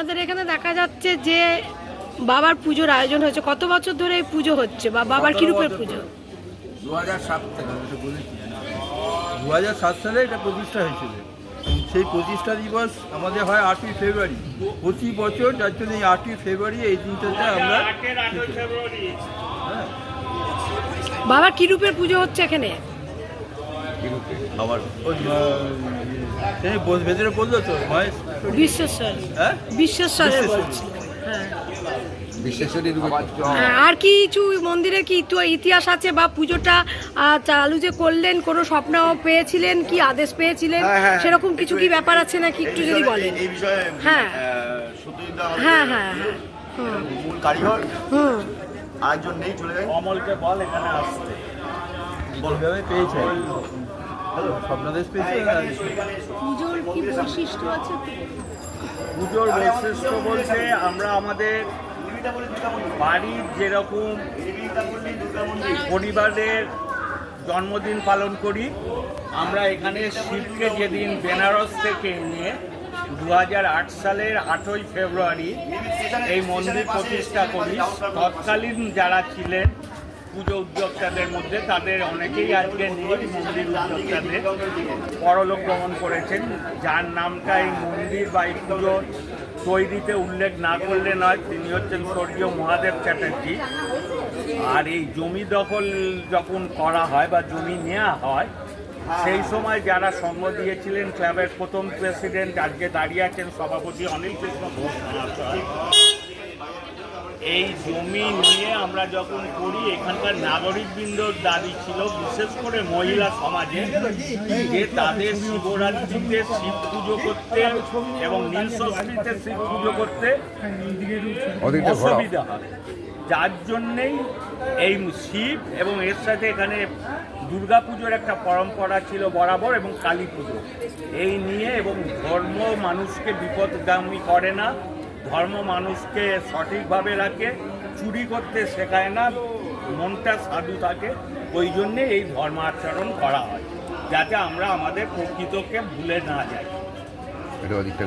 আপনাদের এখানে দেখা যাচ্ছে যে বাবার পুজোর আয়োজন হয়েছে। কত বছর ধরে এই পুজো হচ্ছে বা বাবার কি রূপের পুজো? দু হাজার সাত থেকে আমি এটা বলেছি। দু হাজার সাত সালে এটা প্রতিষ্ঠা হয়েছিল। সেই প্রতিষ্ঠা দিবস আমাদের হয় আটই ফেব্রুয়ারি। প্রতি বছর যার জন্য এই আটই ফেব্রুয়ারি এই দিনটাতে আমরা বাবা কি রূপের পুজো হচ্ছে এখানে? আবার ভেতরে বলল তো মহেশ? বিশ্বেশ্বর। হ্যাঁ? বিশ্বেশ্বরের বিশ্বেশ্বর। বলছি হ্যাঁ। হ্যাঁ, আর কি কিছু মন্দিরে কি ইতি- ইতিহাস আছে বা পুজোটা চালু যে করলেন কোনো স্বপ্ন পেয়েছিলেন কি আদেশ পেয়েছিলেন? সেরকম কিছু কি ব্যাপার আছে নাকি একটু যদি বলেন? হ্যাঁ। হ্যাঁ হ্যাঁ। হ্যাঁ কারিগর। হুম। আরেকজন নেই চলে যায় অমলকে বল এখানে আসতে। পেয়েছে? স্বপ্নাদেশ পুজোর কি বৈশিষ্ট্য আছে পুজোর বৈশিষ্ট্য বলতে আমরা আমাদের বাড়ির যেরকম পরিবারের জন্মদিন পালন করি আমরা এখানে শিবকে যেদিন বেনারস থেকে নিয়ে দু হাজার আট সালের আটই ফেব্রুয়ারি এই মন্দির প্রতিষ্ঠা করি। তৎকালীন যারা ছিলেন পুজো উদ্যোক্তাদের মধ্যে তাদের অনেকেই আজকে নেই মন্দির উদ্যোক্তাদের। পরলোক গমন করেছেন। যার নামটা এই মন্দির বা এই পুজো তৈরিতে উল্লেখ না করলে নয়, তিনি হচ্ছেন স্বর্গীয় মহাদেব চ্যাটার্জি। আর এই জমি দখল যখন করা হয় বা জমি নেওয়া হয়, সেই সময় যারা সঙ্গ দিয়েছিলেন ক্লাবের প্রথম প্রেসিডেন্ট, আজকে দাঁড়িয়ে আছেন সভাপতি অনিল কৃষ্ণ। ঘোষ জমি নিয়ে আমরা যখন করি এখানকার নাগরিকবৃন্দর দাবি ছিল বিশেষ করে মহিলা সমাজে যে তাদের শিবরাত্রিতে শিব পুজো করতে এবং নীল ষষ্ঠীতে শিব পুজো করতে অসুবিধা হয় যার জন্যেই এই শিব এবং এর সাথে এখানে দুর্গা পুজোর একটা পরম্পরা ছিল বরাবর এবং কালী পুজো। এই নিয়ে এবং ধর্ম মানুষকে বিপদগামী করে না। ধর্ম মানুষকে সঠিকভাবে রাখে, চুরি করতে শেখায় না, মনটা সাধু থাকে, ওই জন্যে এই ধর্ম আচরণ করা হয়, যাতে আমরা আমাদের প্রকৃতকে ভুলে না যাই এটা অধিকটা।